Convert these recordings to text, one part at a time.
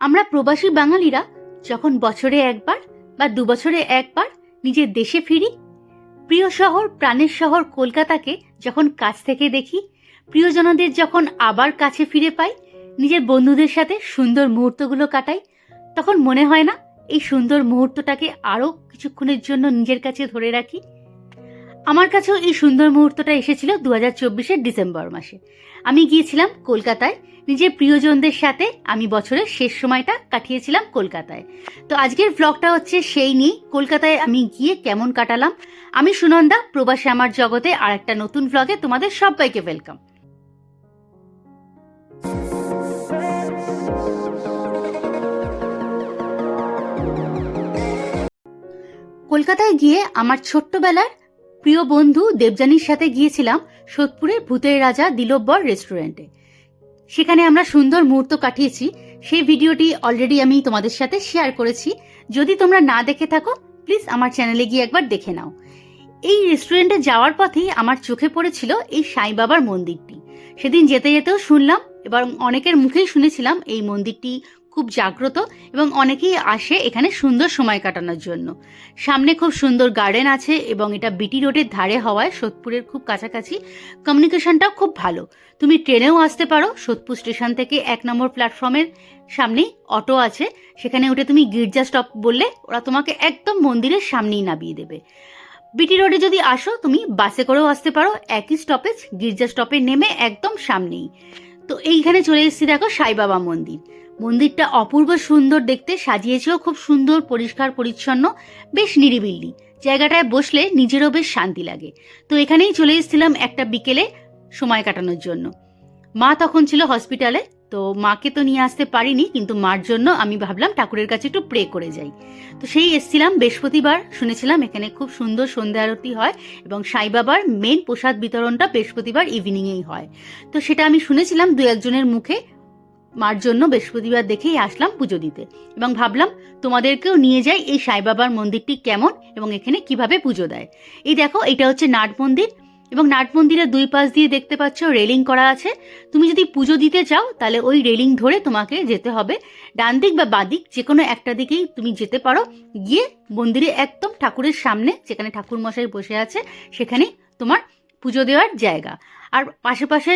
আমরা প্রবাসী বাঙালিরা যখন বছরে একবার বা দু বছরে একবার নিজের দেশে ফিরি, প্রিয় শহর, প্রাণের শহর কলকাতাকে যখন কাছ থেকে দেখি, প্রিয়জনদের যখন আবার কাছে ফিরে পাই, নিজের বন্ধুদের সাথে সুন্দর মুহূর্তগুলো কাটাই, তখন মনে হয় না এই সুন্দর মুহূর্তটাকে আরও কিছুক্ষণের জন্য নিজের কাছে ধরে রাখি। আমার কাছেও এই সুন্দর মুহূর্তটা এসেছিল দু হাজার চব্বিশের ডিসেম্বর মাসে। আমি গিয়েছিলাম কলকাতায়। নিজের প্রিয়জনদের সাথে আমি বছরের শেষ সময়টা কাটিয়েছিলাম কলকাতায়। তো আজকের ব্লগটা হচ্ছে সেই নিয়ে, কলকাতায় আমি গিয়ে কেমন কাটালাম। আমি সুনন্দা, প্রবাসী আমার জগতে আর একটা নতুন ব্লগে তোমাদের সবাইকে ওয়েলকাম কলকাতায় গিয়ে আমার ছোট্টবেলার প্রিয় বন্ধু দেবযানীর সাথে গিয়েছিলাম সোদপুরের ভূতের রাজা দিলব্বর রেস্টুরেন্টে। সেখানে আমরা সুন্দর মুহূর্ত কাটিয়েছি। সেই ভিডিওটি অলরেডি আমি তোমাদের সাথে শেয়ার করেছি। যদি তোমরা না দেখে থাকো প্লিজ আমার চ্যানেলে গিয়ে একবার দেখে নাও। এই রেস্টুরেন্টে যাওয়ার পথেই আমার চোখে পড়েছিল এই সাই বাবার মন্দিরটি। সেদিন যেতে যেতেও শুনলাম, এবং অনেকের মুখেই শুনেছিলাম এই মন্দিরটি খুব জাগ্রত এবং অনেকেই আসে এখানে সুন্দর সময় কাটানোর জন্য। সামনে খুব সুন্দর গার্ডেন আছে এবং এটা বিটি রোডের ধারে হওয়ায় সোদপুরের খুব কাছাকাছি। কমিউনিকেশনটাও খুব ভালো। তুমি ট্রেনেও আসতে পারো। সোদপুর স্টেশন থেকে এক নম্বর প্ল্যাটফর্মের সামনেই অটো আছে। সেখানে উঠে তুমি গির্জা স্টপ বললে ওরা তোমাকে একদম মন্দিরের সামনেই নামিয়ে দেবে। বিটি রোডে যদি আসো, তুমি বাসে করেও আসতে পারো। একই স্টপেজ গির্জা স্টপে নেমে একদম সামনেই। তো এইখানে চলে এসেছি দেখো সাই বাবা মন্দির। মন্দিরটা অপূর্ব সুন্দর দেখতে সাজিয়েছেও খুব সুন্দর, পরিষ্কার, পরিচ্ছন্ন, বেশ নিরিবিলি। জায়গাটায় বসলে নিজেরও বেশ শান্তি লাগে। তো এখানেই চলে এসেছিলাম একটা বিকেলে সময় কাটানোর জন্য। মা তখন ছিল হসপিটালে, তো মাকে তো নিয়ে আসতে পারিনি, কিন্তু মার জন্য আমি ভাবলাম ঠাকুরের কাছে একটু প্রে করে যাই। তো সেই এসছিলাম, বৃহস্পতিবার শুনেছিলাম এখানে খুব সুন্দর সন্ধ্যা আরতি হয় এবং সাই বাবার মেন প্রসাদ বিতরণটা বৃহস্পতিবার ইভিনিংয়েই হয়। তো সেটা আমি শুনেছিলাম দু একজনের মুখে মার জন্য বৃহস্পতিবার দেখেই আসলাম পুজো দিতে এবং ভাবলাম তোমাদেরকেও নিয়ে যাই এই সাইবাবার মন্দিরটি কেমন এবং এখানে কীভাবে পুজো দেয়। এই দেখো, এটা হচ্ছে নাট মন্দির এবং নাট মন্দিরের দুই পাশ দিয়ে দেখতে পাচ্ছ রেলিং করা আছে। তুমি যদি পুজো দিতে চাও, তাহলে ওই রেলিং ধরে তোমাকে যেতে হবে। ডান দিক বা বাদিক যে কোনো একটা দিকেই তুমি যেতে পারো। গিয়ে মন্দিরে একদম ঠাকুরের সামনে, যেখানে ঠাকুর মশাই বসে আছে সেখানে তোমার পুজো দেওয়ার জায়গা। আর পাশে পাশে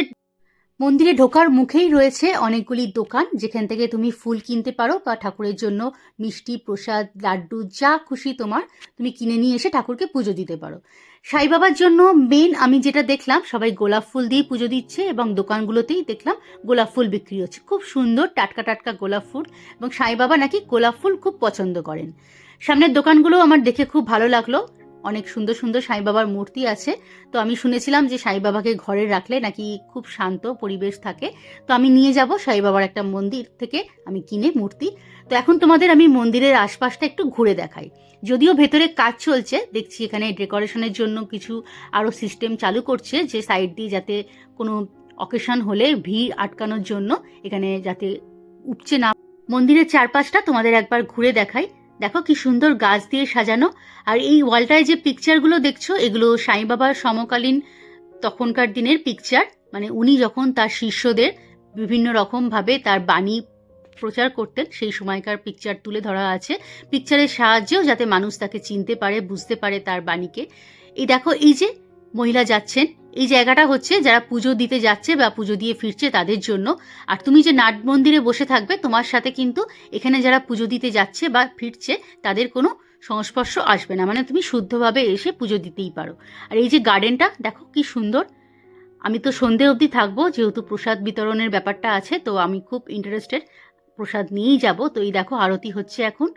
মন্দিরে ঢোকার মুখেই রয়েছে অনেকগুলি দোকান, যেখান থেকে তুমি ফুল কিনতে পারো বা ঠাকুরের জন্য মিষ্টি, প্রসাদ, লাড্ডু, যা খুশি তোমার, তুমি কিনে নিয়ে এসে ঠাকুরকে পুজো দিতে পারো। সাই বাবার জন্য মেন আমি যেটা দেখলাম, সবাই গোলাপ ফুল দিয়ে পুজো দিচ্ছে এবং দোকানগুলোতেই দেখলাম গোলাপ ফুল বিক্রি হচ্ছে। খুব সুন্দর টাটকা টাটকা গোলাপ ফুল এবং সাই বাবা নাকি গোলাপ ফুল খুব পছন্দ করেন। সামনের দোকানগুলো আমার দেখে খুব ভালো লাগল। অনেক সুন্দর সুন্দর সাই বাবার মূর্তি আছে। তো আমি শুনেছিলাম যে সাই বাবাকে ঘরে রাখলে নাকি খুব শান্ত পরিবেশ থাকে। তো আমি নিয়ে যাব সাই বাবার একটা মন্দির থেকে আমি কিনে মূর্তি। তো এখন তোমাদের আমি মন্দিরের আশপাশটা একটু ঘুরে দেখাই। যদিও ভেতরে কাজ চলছে, দেখছি এখানে ডেকোরেশনের জন্য কিছু আরও সিস্টেম চালু করছে যে সাইড দিয়ে যাতে কোনো অকেশন হলে ভিড় আটকানোর জন্য এখানে যাতে উপচে না মন্দিরের চারপাশটা তোমাদের একবার ঘুরে দেখাই। দেখো কি সুন্দর গাছ দিয়ে সাজানো। আর এই ওয়ালটায় যে পিকচারগুলো দেখছ, এগুলো সাই বাবার সমকালীন তখনকার দিনের পিকচার মানে উনি যখন তার শিষ্যদের বিভিন্ন রকমভাবে তার বাণী প্রচার করতেন, সেই সময়কার পিকচার তুলে ধরা আছে। পিকচারের সাহায্যেও যাতে মানুষ তাকে চিনতে পারে, বুঝতে পারে তার বাণীকে। এই দেখো, এই যে মহিলা যাচ্ছেন। এই জায়গাটা হচ্ছে যারা পুজো দিতে যাচ্ছে বা পুজো দিয়ে ফিরছে তাদের জন্য। আর তুমি যে নাট মন্দিরে বসে থাকবে, তোমার সাথে কিন্তু এখানে যারা পুজো দিতে যাচ্ছে বা ফিরছে, তাদের কোনো সংস্পর্শ আসবে না। মানে তুমি শুদ্ধভাবে এসে পুজো দিতেই পারো। আর এই যে গার্ডেনটা, দেখো কি সুন্দর। আমি তো সন্ধে অবধি থাকব, যেহেতু প্রসাদ বিতরণের ব্যাপারটা আছে, তো আমি খুব ইন্টারেস্টেড প্রসাদ নিয়েই যাব। তো এই দেখো, আরতি হচ্ছে এখন।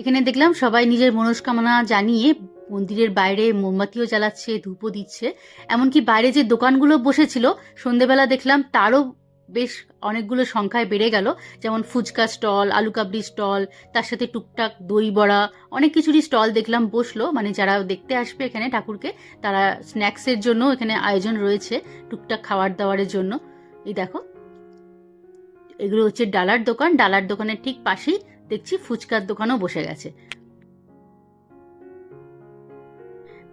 এখানে দেখলাম সবাই নিজের মনস্কামনা জানিয়ে মন্দিরের বাইরে মোমবাতিও জ্বালাচ্ছে, ধূপও দিচ্ছে। এমনকি বাইরে যে দোকানগুলো বসেছিল, সন্ধেবেলা দেখলাম তারও বেশ অনেকগুলো সংখ্যায় বেড়ে গেল। যেমন ফুচকা স্টল, আলু কাবলি স্টল, তার সাথে টুকটাক দই বড়া, অনেক কিছুরই স্টল দেখলাম বসল। মানে যারা দেখতে আসবে এখানে ঠাকুরকে, তারা স্ন্যাক্সের জন্য এখানে আয়োজন রয়েছে, টুকটাক খাবার দাবারের জন্য। এই দেখো, এগুলো হচ্ছে ডালার দোকান। ডালার দোকানের ঠিক পাশেই দেখছি ফুচকার দোকানও বসে গেছে।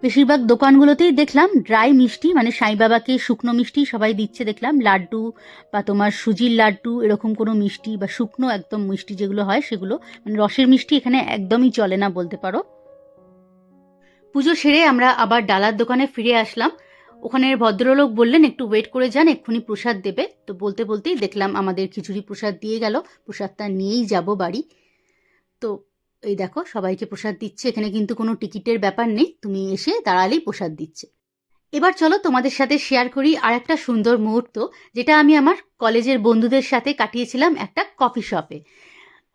বেশিরভাগ দোকানগুলোতেই দেখলাম ড্রাই মিষ্টি মানে সাই বাবাকে শুকনো মিষ্টি সবাই দিচ্ছে, দেখলাম লাড্ডু বা তোমার সুজির লাড্ডু, এরকম কোনো মিষ্টি বা শুকনো একদম মিষ্টি যেগুলো হয় সেগুলো মানে রসের মিষ্টি এখানে একদমই চলে না বলতে পারো। পুজো সেরে আমরা আবার ডালার দোকানে ফিরে আসলাম। ওখানের ভদ্রলোক বললেন, একটু ওয়েট করে যান, এক্ষুনি প্রসাদ দেবে। তো বলতে বলতেই দেখলাম আমাদের খিচুড়ি প্রসাদ দিয়ে গেল। প্রসাদটা নিয়েই যাব বাড়ি। তো এই দেখো, সবাইকে প্রসাদ দিচ্ছে। এখানে কিন্তু কোনো টিকিটের ব্যাপার নেই। তুমি এসে দাঁড়ালেই প্রসাদ দিচ্ছে। এবার চলো তোমাদের সাথে শেয়ার করি আর একটা সুন্দর মুহূর্ত, যেটা আমি আমার কলেজের বন্ধুদের সাথে কাটিয়েছিলাম একটা কফি শপে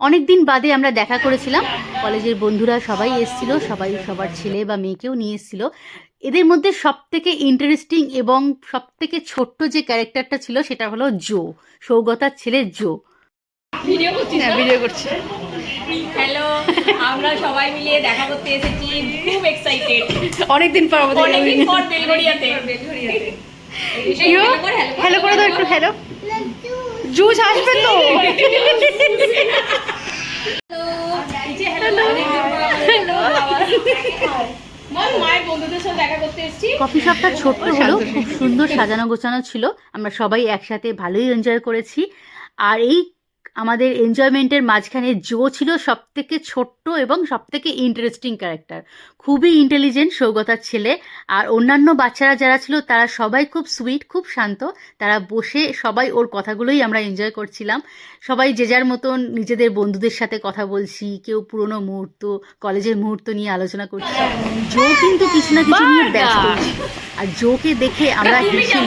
অনেক দিন বাদে আমরা দেখা করেছিলাম। কলেজের বন্ধুরা সবাই এসেছিল, সবাই সবার ছেলে বা মেয়েকেও নিয়ে এসেছিল। এদের মধ্যে সব থেকে ইন্টারেস্টিং এবং সব থেকে ছোট্ট যে ক্যারেক্টারটা ছিল, সেটা হলো জো, সৌগতার ছেলে জো। ভিডিও করছিস হ্যাঁ ভিডিও করছে। হ্যালো আমরা সবাই মিলে দেখা করতে এসেছি। খুব এক্সাইটেড অনেকদিন পর অনেকদিন পর বেলগড়িয়াতে হ্যালো করে দাও একটু হ্যালো জুস আসবে তো। কফি শপটা ছোট্ট হলেও খুব সুন্দর সাজানো গোছানো ছিল। আমরা সবাই একসাথে ভালোই এনজয় করেছি। আর এই আমাদের এনজয়মেন্টের মাঝখানে জো ছিল সব থেকে ছোট্ট এবং সব থেকে ইন্টারেস্টিং ক্যারেক্টার খুবই ইন্টেলিজেন্ট সৌগতার ছেলে। আর অন্যান্য বাচ্চারা যারা ছিল তারা সবাই খুব সুইট খুব শান্ত। তারা বসে সবাই ওর কথাগুলোই আমরা এনজয় করছিলাম। সবাই যে যার মতন নিজেদের বন্ধুদের সাথে কথা বলছি কেউ পুরনো মুহূর্ত কলেজের মুহূর্ত নিয়ে আলোচনা করছি। জো কিন্তু কিছু না কিছু নিয়ে ব্যস্ত। আর জোকে দেখে আমরা হেসে।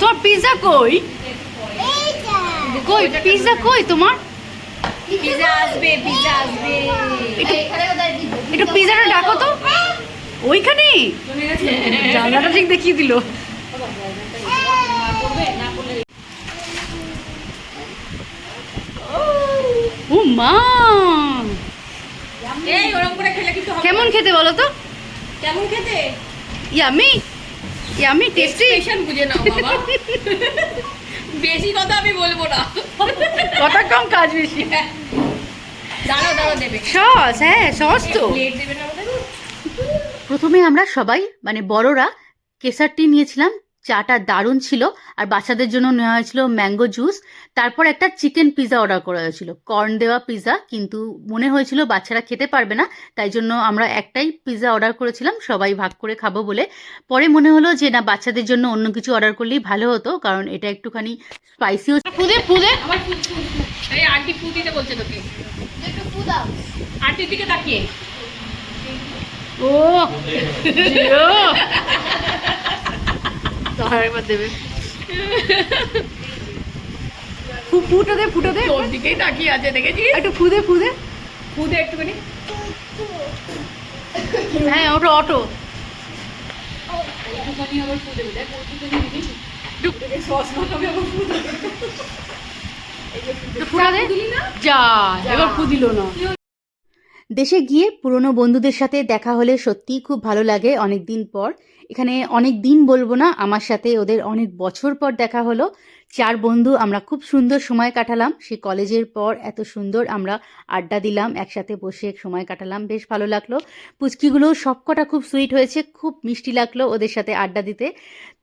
তোমার পিৎজা কই? কই? পিৎজা কই তোমার? পিজা আসবে পিজা আসবে। একটু পিৎজাটা ডাকো তো। ওইখানে জানলাটা ঠিক দেখিয়ে দিল। ও মা! কেমন খেতে বলো তো? কেমন খেতে? ইয়ামি ইয়ামি টেস্টি বুঝে নাও বাবা। বেশি কথা আমি বলব না। কথা কম কাজ বেশি। দাঁড়াও দাঁড়াও দেবে। সস হ্যাঁ সস তো। প্রথমে আমরা সবাই মানে বড়রা কেসারটি নিয়েছিলাম। চাটা দারুণ ছিল আর বাচ্চাদের জন্য নেওয়া হয়েছিল ম্যাঙ্গো জুস। তারপর একটা চিকেন পিৎজা অর্ডার করা হয়েছিল। কর্ন দেওয়া পিৎজা কিন্তু মনে হয়েছিল বাচ্চারা খেতে পারবে না তাই জন্য আমরা একটাই পিৎজা অর্ডার করেছিলাম সবাই ভাগ করে খাব বলে। পরে মনে হলো যে না বাচ্চাদের জন্য অন্য কিছু অর্ডার করলেই ভালো হতো কারণ এটা একটুখানি স্পাইসিও ফুদে ফুদে আমার। এই আন্টি ফুল দিতে বলছে তোকে। আন্টির দিকে তাকিয়ে। ও। জিও। দেবে ফুটো দে ফুটো দে। তোর দিকেই তাকিয়ে আছে দেখেছিস? একটু ফুদে ফুদে ফুদে একটুখানি। হ্যাঁ ওটা অটো। একটুখানি আবার ফুদে দেখ একটুখানি দিবি সস মাখাবে আবার ফুদে ফুটা দে। যা এবার ফুদিল না। দেশে গিয়ে পুরনো বন্ধুদের সাথে দেখা হলে সত্যিই খুব ভালো লাগে অনেক দিন পর। এখানে অনেক দিন বলব না, আমার সাথে ওদের অনেক বছর পর দেখা হলো। চার বন্ধু আমরা খুব সুন্দর সময় কাটালাম। সে কলেজের পর এত সুন্দর আমরা আড্ডা দিলাম, একসাথে বসে সময় কাটালাম, বেশ ভালো লাগল। পুচকিগুলো সবকটা খুব সুইট হয়েছে, খুব মিষ্টি লাগল ওদের সাথে আড্ডা দিতে।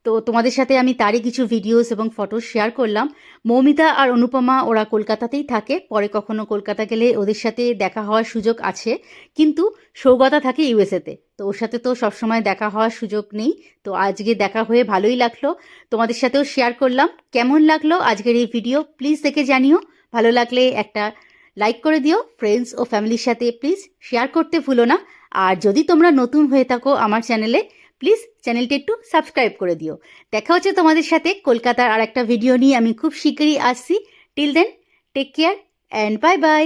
তো তোমাদের সাথে আমি তারই কিছু ভিডিওস এবং ফটো শেয়ার করলাম। মৌমিতা আর অনুপমা ওরা কলকাতাতেই থাকে, পরে কখনো কলকাতা গেলে ওদের সাথে দেখা হওয়ার সুযোগ আছে, কিন্তু সৌগতা থাকে ইউএসএতে। তো ওর সাথে তো সবসময় দেখা হওয়ার সুযোগ নেই, তো আজকে দেখা হয়ে ভালোই লাগল। তোমাদের সাথেও শেয়ার করলাম। কেমন লাগল আজকের এই ভিডিও প্লিজ দেখে জানিও। ভালো লাগলে একটা লাইক করে দিও। ফ্রেন্ডস ও ফ্যামিলির সাথে প্লিজ শেয়ার করতে ভুলো না। আর যদি তোমরা নতুন হয়ে থাকো আমার চ্যানেলে প্লিজ চ্যানেলটি একটু সাবস্ক্রাইব করে দিও। দেখা হচ্ছে তোমাদের সাথে কলকাতার আর একটা ভিডিও নিয়ে। আমি খুব শীঘ্রই আসছি। Till then take care and bye bye